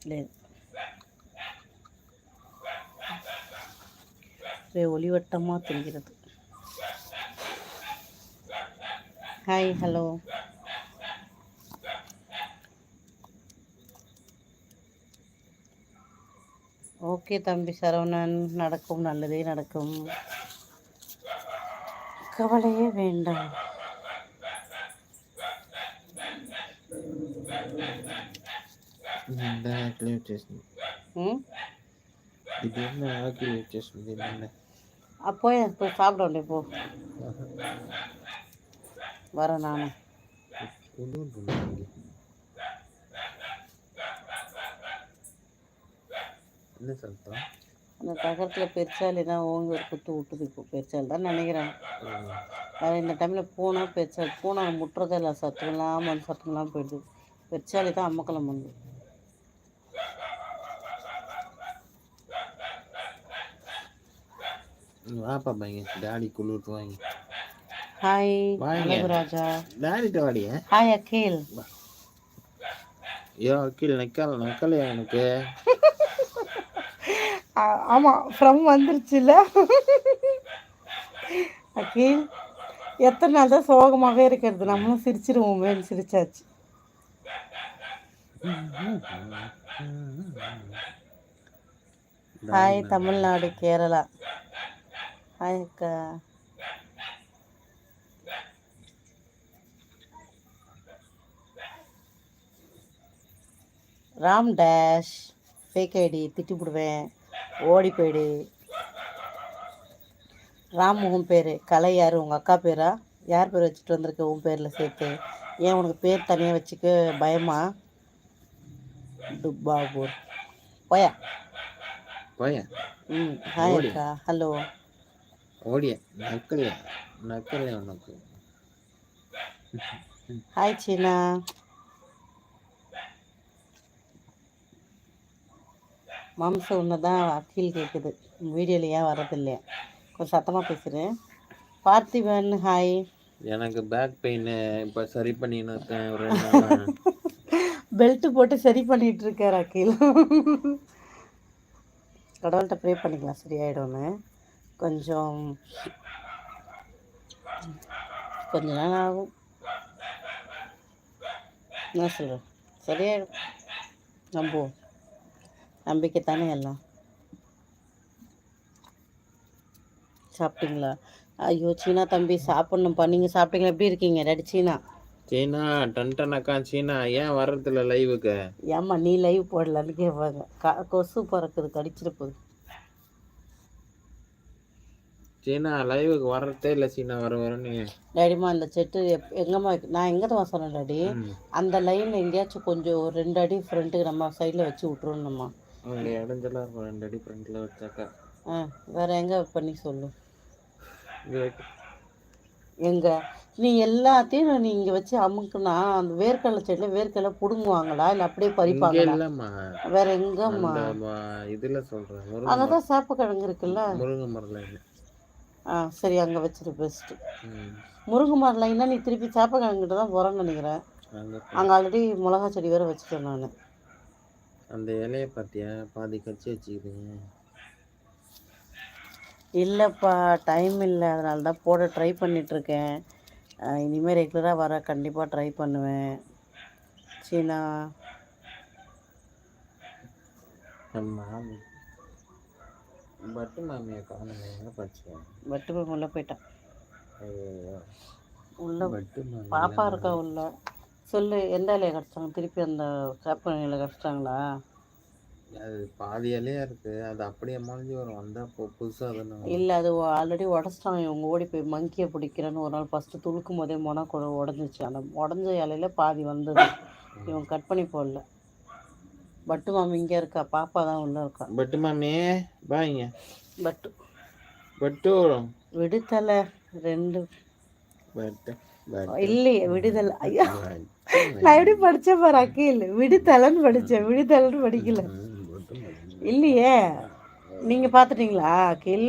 లేదు. ரே ஒளிவட்டமாக தெரிகிறது hi hello okay தம்பி சரவணன் நடக்கும் நல்லதே நடக்கும் கவலையே வேண்டாம் నిండా ఆకలి వచ్చేసింది ம் ఇది ఉన్న ఆకలి వచ్చేసింది నిన్న அப்போ போய் சாப்பிட வேண்டிய போ வரேன் நானும் ఉండుంటుంది என்ன சொல்லிட்டோம் அந்த தகரத்தில் பெருச்சாலி தான் ஓங்கி ஒரு குத்து விட்டுது இப்போ பெருச்சாலி தான் நினைக்கிறேன் வேறு இந்த டைமில் பூனை பெருச்சாலி பூனை முட்டுறதே இல்லை சத்துலாம் மண் சத்துலாம் போயிடுது பெருச்சாலி தான் அம்மக்கலம் வந்து வாப்பா பையன். டாடி குளிர்ட்டு வாங்கி. ஹாய் வாங்க. அழகு ராஜா டாடிட்ட வாடிய ஹாய் அகில். ஐயோ கீழே நக்கல நக்கலையா எனக்கு ஆமாம் ஃப்ரம் வந்துருச்சுல்ல அகில் எத்தனை நாள் தான் சோகமாக இருக்கிறது. நம்மளும் சிரிச்சிருவோமேன்னு சிரிச்சாச்சு. ஹாய் தமிழ்நாடு கேரளா. ஹாய் அக்கா ராம் டேஷ் ஃபேக் ஐடி திட்டி விடுவேன் ஓடி போயிடு. ராம் உன் பேர். கலை யார்? உங்கள் அக்கா பேரா? யார் பேர் வச்சுட்டு வந்திருக்க உன் பேரில் சேர்த்து? ஏன் உனக்கு பேர் தனியாக வச்சுக்க பயமா? டுப்பாபூர் போயா? போய? ம் ஹாய். அக்கா. ஹலோ ஓடிய நக்கலையா நக்கலையா உனக்கு. ஹாய் சீனா மாம்சம் ஒன்று தான் அக்கீல் கேட்குது வீடியோவில் ஏன் வரதில்லையா? கொஞ்சம் சத்தமாக பேசுகிறேன் பார்த்திபன் ஹாய் எனக்கு பேக் பெயின் இப்போ சரி பண்ணின்னு இருக்கேன் ஒரு. பெல்ட் போட்டு சரி பண்ணிட்டு இருக்கார் அக்கீல் கடவுள்கிட்ட ப்ரே பண்ணிக்கலாம் சரியாயிடும்னு. கொஞ்சம் கொஞ்ச நாள் ஆகும். என்ன சொல்கிறேன் சரியாயிடும். நம்புவோம். நம்பிக்கை தானே எல்லாம். சாப்பிட்டீங்களா? ஐயோ சீனா தம்பி சாப்பிட்ணும்ப்பா நீங்கள் சாப்பிட்டீங்களா? எப்படி இருக்கீங்க? டாடி சீனா. சீனா டன் அக்கா சீனா. ஏன் வர்றதில்ல லைவுக்கு ஏம்மா நீ லைவ் போடலன்னு கேட்பாங்க க கொசு பறக்குது கடிச்சிட போகுது. சீனா லைவுக்கு வர்றதே இல்லை சீனா வர வரன்னு. டேடிமா அந்த செட்டு எப் எங்கம்மா நான் எங்கே தான் சொன்னேன் டாடி. அந்த லைன் எங்கேயாச்சும் கொஞ்சம் ஒரு ரெண்டு அடி ஃப்ரண்ட்டுக்கு நம்ம சைடில் வச்சு விட்ருணும்மா அங்கே இடஞ்செல்லாம் இருக்கும் ரெண்டு அடி ஃப்ரண்ட்டில் வச்சாக்கா. ஆ வேறு எங்கே பண்ணி சொல்லு. இங்க வைக்க. எங்கே? நீ எல்லாத்தையும் நீ இங்கே வச்சு அமுக்குனா அந்த வேர்க்கடலை செடியில் வேர்க்கடலை பிடுங்குவாங்களா? இல்லை அப்படியே இங்க பறிப்பாங்களா இல்லம்மா. வேற எங்கம்மா? இதுல முருங்கை அங்கே தான் சேப்ப கிழங்கு இருக்குல்ல? மரம். முருங்கை இல்லை. ஆ சரி அங்கே வச்சிரு பெஸ்ட்டு முருங்கை மரம் லைனா நீ திருப்பி சேப்ப கிழங்குகிட்ட தான் போகிறேன்னு நினைக்கிறேன் அங்க ஆல்ரெடி மிளகா செடி வேறு வச்சுட்டேன் நான். அந்த இலைய பாத்தியா? பாதி கச்சி வச்சுக்குதுங்க இல்லைப்பா டைம் இல்லை. அதனால தான் போட ட்ரை பண்ணிகிட்ருக்கேன் இனிமேல் ரெகுலராக வர கண்டிப்பாக ட்ரை பண்ணுவேன். சீனா. நம்ம மாமி பட்டு மாமியை எங்க படிச்சேன் வெட்டு போய் உள்ளே போயிட்டான். உள்ளே பட்டு மாமி பாப்பா இருக்கா உள்ள? சொல்லு எந்த இலையை கிடச்சாங்க? திருப்பி அந்த சேப்ப இலையில கிடச்சிட்டாங்களா? அது பாதி இலையா இருக்கு. அது அப்படியே முளைஞ்சி வரும். வந்தா பு- புதுசா தானே இல்லை அது ஆல்ரெடி உடச்சிட்டாங்க இவங்க ஓடி போய் மங்கியை பிடிக்கிறேன்னு ஒரு நாள் ஃபஸ்ட்டு துளுக்கும் போதே மொன உடஞ்சிச்சு. அந்த உடஞ்ச இலையில பாதி வந்தது. இவன் கட் பண்ணி போடல. பட்டு மாமி இங்கே இருக்கா? பாப்பா தான் உள்ளே இருக்கா? பட்டு மாமி பாய்ங்க பட்டு. பட்டு விடுதலை ரெண்டு. இல்லையே விடுதலை. ஐயா. நான் எப்படி படித்தேன் பாரு அக்கீல் விடுதலைன்னு படித்தேன் விடுதலைன்னு படிக்கல. இல்லையே. நீங்கள் பார்த்துட்டீங்களா அக்கீல்